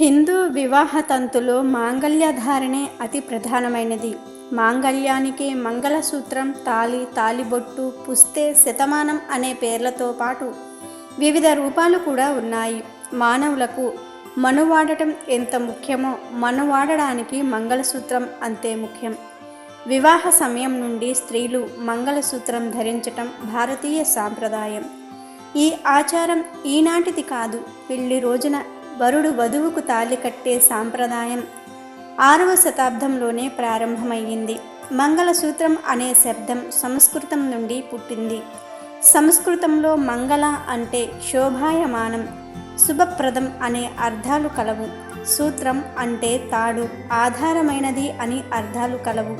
హిందూ వివాహ తంతులో మాంగళ్యధారణే అతి ప్రధానమైనది. మాంగళ్యానికి మంగళసూత్రం తాలి తాలిబొట్టు పుస్తే శతమానం అనే పేర్లతో పాటు వివిధ రూపాలు కూడా ఉన్నాయి. మానవులకు మనువాడటం ఎంత ముఖ్యమో మనువాడడానికి మంగళసూత్రం అంతే ముఖ్యం. వివాహ సమయం నుండి స్త్రీలు మంగళసూత్రం ధరించటం భారతీయ సాంప్రదాయం. ఈ ఆచారం ఈనాటిది కాదు. పెళ్ళి రోజున వరుడు వధువుకు తాళి కట్టే సాంప్రదాయం ఆరవ శతాబ్దంలోనే ప్రారంభమయ్యింది. మంగళసూత్రం అనే శబ్దం సంస్కృతం నుండి పుట్టింది. సంస్కృతంలో మంగళ అంటే శోభాయమానం శుభప్రదం అనే అర్థాలు కలవు. సూత్రం అంటే తాడు ఆధారమైనది అని అర్థాలు కలవు.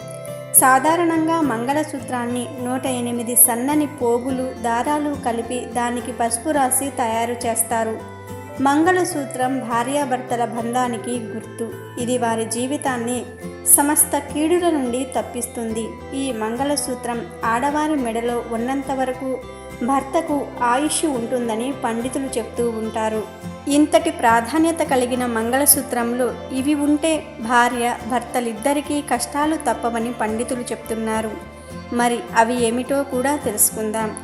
సాధారణంగా మంగళసూత్రాన్ని నూట ఎనిమిది సన్నని పోగులు దారాలు కలిపి దానికి పసుపు రాసి తయారు చేస్తారు. మంగళసూత్రం భార్యాభర్తల బంధానికి గుర్తు. ఇది వారి జీవితాన్ని సమస్త కీడుల నుండి తప్పిస్తుంది. ఈ మంగళసూత్రం ఆడవారి మెడలో ఉన్నంత వరకు భర్తకు ఆయుష్ ఉంటుందని పండితులు చెప్తూ ఉంటారు. ఇంతటి ప్రాధాన్యత కలిగిన మంగళసూత్రంలో ఇవి ఉంటే భార్య భర్తలిద్దరికీ కష్టాలు తప్పవని పండితులు చెప్తున్నారు. మరి అవి ఏమిటో కూడా తెలుసుకుందాం.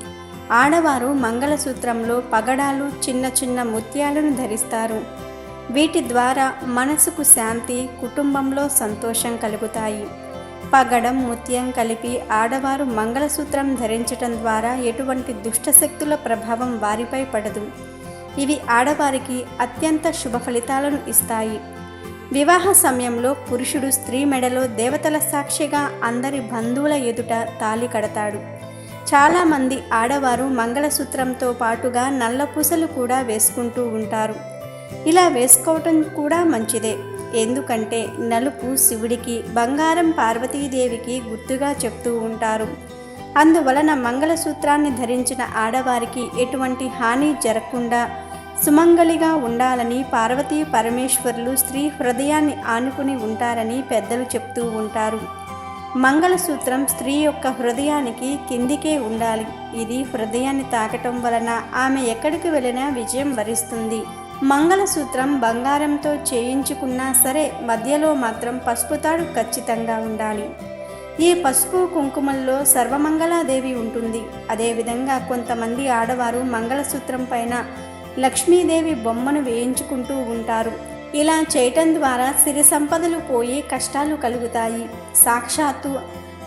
ఆడవారు మంగళసూత్రంలో పగడాలు చిన్న చిన్న ముత్యాలను ధరిస్తారు. వీటి ద్వారా మనసుకు శాంతి కుటుంబంలో సంతోషం కలుగుతాయి. పగడం ముత్యం కలిపి ఆడవారు మంగళసూత్రం ధరించటం ద్వారా ఎటువంటి దుష్టశక్తుల ప్రభావం వారిపై పడదు. ఇవి ఆడవారికి అత్యంత శుభ ఫలితాలను ఇస్తాయి. వివాహ సమయంలో పురుషుడు స్త్రీ మెడలో దేవతల సాక్షిగా అందరి బంధువుల ఎదుట తాలి కడతాడు. చాలామంది ఆడవారు మంగళసూత్రంతో పాటుగా నల్ల పూసలు కూడా వేసుకుంటూ ఉంటారు. ఇలా వేసుకోవటం కూడా మంచిదే. ఎందుకంటే నలుపు శివుడికి బంగారం పార్వతీదేవికి గుర్తుగా చెప్తూ ఉంటారు. అందువలన మంగళసూత్రాన్ని ధరించిన ఆడవారికి ఎటువంటి హాని జరగకుండా సుమంగలిగా ఉండాలని పార్వతీ పరమేశ్వరులు స్త్రీ హృదయాన్ని ఆనుకుని ఉంటారని పెద్దలు చెప్తూ ఉంటారు. మంగళసూత్రం స్త్రీ యొక్క హృదయానికి కిందికే ఉండాలి. ఇది హృదయాన్ని తాకటం వలన ఆమె ఎక్కడికి వెళ్ళినా విజయం వరిస్తుంది. మంగళసూత్రం బంగారంతో చేయించుకున్నా సరే మధ్యలో మాత్రం పసుపు తాడు ఖచ్చితంగా ఉండాలి. ఈ పసుపు కుంకుమల్లో సర్వమంగళాదేవి ఉంటుంది. అదేవిధంగా కొంతమంది ఆడవారు మంగళసూత్రం పైన లక్ష్మీదేవి బొమ్మను వేయించుకుంటూ ఉంటారు. ఇలా చేయటం ద్వారా సిరి సంపదలు పోయి కష్టాలు కలుగుతాయి. సాక్షాత్తు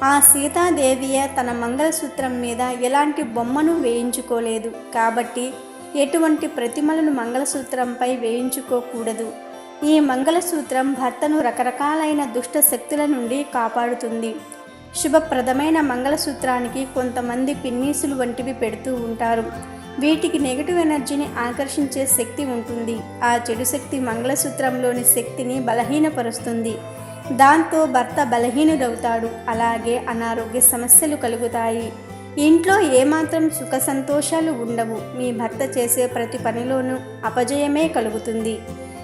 ఆ సీతాదేవియే తన మంగళసూత్రం మీద ఎలాంటి బొమ్మను వేయించుకోలేదు. కాబట్టి ఎటువంటి ప్రతిమలను మంగళసూత్రంపై వేయించుకోకూడదు. ఈ మంగళసూత్రం భర్తను రకరకాలైన దుష్ట శక్తుల నుండి కాపాడుతుంది. శుభప్రదమైన మంగళసూత్రానికి కొంతమంది పిన్నీసులు వంటివి పెడుతూ ఉంటారు. వీటికి నెగటివ్ ఎనర్జీని ఆకర్షించే శక్తి ఉంటుంది. ఆ చెడు శక్తి మంగళసూత్రంలోని శక్తిని బలహీనపరుస్తుంది. దాంతో భర్త బలహీనుడవుతాడు. అలాగే అనారోగ్య సమస్యలు కలుగుతాయి. ఇంట్లో ఏమాత్రం సుఖ సంతోషాలు ఉండవు. మీ భర్త చేసే ప్రతి పనిలోనూ అపజయమే కలుగుతుంది.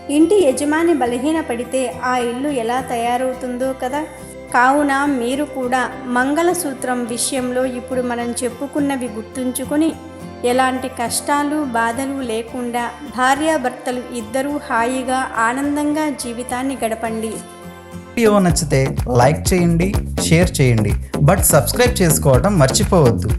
ఇంటి యజమాని బలహీనపడితే ఆ ఇల్లు ఎలా తయారవుతుందో కదా? కావున మీరు కూడా మంగళసూత్రం విషయంలో ఇప్పుడు మనం చెప్పుకున్నవి గుర్తుంచుకొని ఎలాంటి కష్టాలు బాధలు లేకుండా భార్యాభర్తలు ఇద్దరూ హాయిగా ఆనందంగా జీవితాన్ని గడపండి. వీడియో నచ్చితే లైక్ చేయండి షేర్ చేయండి. బట్ సబ్స్క్రైబ్ చేసుకోవడం మర్చిపోవద్దు.